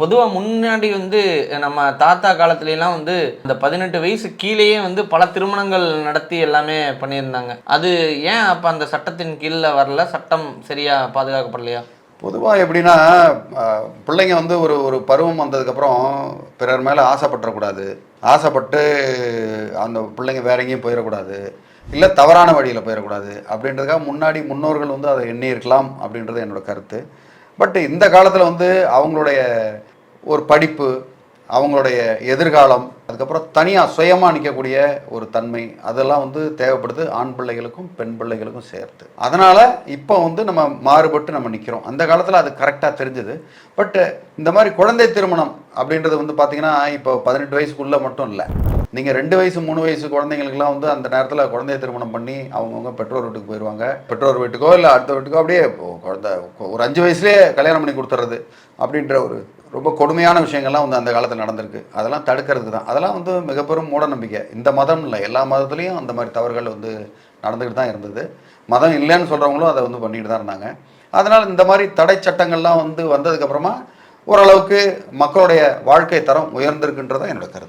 பொதுவாக முன்னாடி வந்து நம்ம தாத்தா காலத்துலலாம் வந்து இந்த பதினெட்டு வயசு கீழேயே வந்து பல திருமணங்கள் நடத்தி எல்லாமே பண்ணியிருந்தாங்க. அது ஏன் அப்போ அந்த சட்டத்தின் கீழே வரல? சட்டம் சரியாக பாதுகாக்கப்படலையா? பொதுவாக எப்படின்னா பிள்ளைங்க வந்து ஒரு ஒரு பருவம் வந்ததுக்கப்புறம் பிறர் மேலே ஆசைப்பட்டுறக்கூடாது. ஆசைப்பட்டு அந்த பிள்ளைங்க வேற எங்கேயும் போயிடக்கூடாது இல்லை தவறான வழியில் போயிடக்கூடாது அப்படின்றதுக்காக முன்னாடி முன்னோர்கள் வந்து அதை எண்ணி இருக்கலாம் அப்படின்றது என்னோட கருத்து. பட் இந்த காலத்தில் வந்து அவங்களுடைய ஒரு படிப்பு அவங்களுடைய எதிர்காலம் அதுக்கப்புறம் தனியாக சுயமாக நிற்கக்கூடிய ஒரு தன்மை அதெல்லாம் வந்து தேவைப்படுது ஆண் பிள்ளைகளுக்கும் பெண் பிள்ளைகளுக்கும் சேர்த்து. அதனால் இப்போ வந்து நம்ம மாறுபட்டு நம்ம நிற்கிறோம் அந்த காலத்தில் அது கரெக்டாக தெரிஞ்சது. பட்டு இந்த மாதிரி குழந்தை திருமணம் அப்படின்றது வந்து பார்த்திங்கன்னா இப்போ பதினெட்டு வயசுக்குள்ளே மட்டும் இல்லை. நீங்கள் ரெண்டு வயசு மூணு வயசு குழந்தைங்களுக்குலாம் வந்து அந்த நேரத்தில் குழந்தைய திருமணம் பண்ணி அவங்கவுங்க பெற்றோர் வீட்டுக்கு போயிடுவாங்க பெற்றோர் வீட்டுக்கோ இல்லை அடுத்த வீட்டுக்கோ அப்படியே குழந்த ஒரு அஞ்சு வயசுலேயே கல்யாணம் பண்ணி கொடுத்துறது அப்படின்ற ஒரு ரொம்ப கொடுமையான விஷயங்கள்லாம் வந்து அந்த காலத்தில் நடந்திருக்கு. அதெல்லாம் தடுக்கிறதுக்கு தான். அதெல்லாம் வந்து மிக பெரும் மூட நம்பிக்கை இந்த மதம் இல்லை. எல்லா மதத்துலேயும் அந்த மாதிரி தவறுகள் வந்து நடந்துக்கிட்டு தான் இருந்தது. மதம் இல்லைன்னு சொல்கிறவங்களும் அதை வந்து பண்ணிட்டு தான் இருந்தாங்க. அதனால் இந்த மாதிரி தடை சட்டங்கள்லாம் வந்து வந்ததுக்கப்புறமா ஓரளவுக்கு மக்களுடைய வாழ்க்கை தரம் உயர்ந்திருக்குன்றதான் என்னோட கருத்து.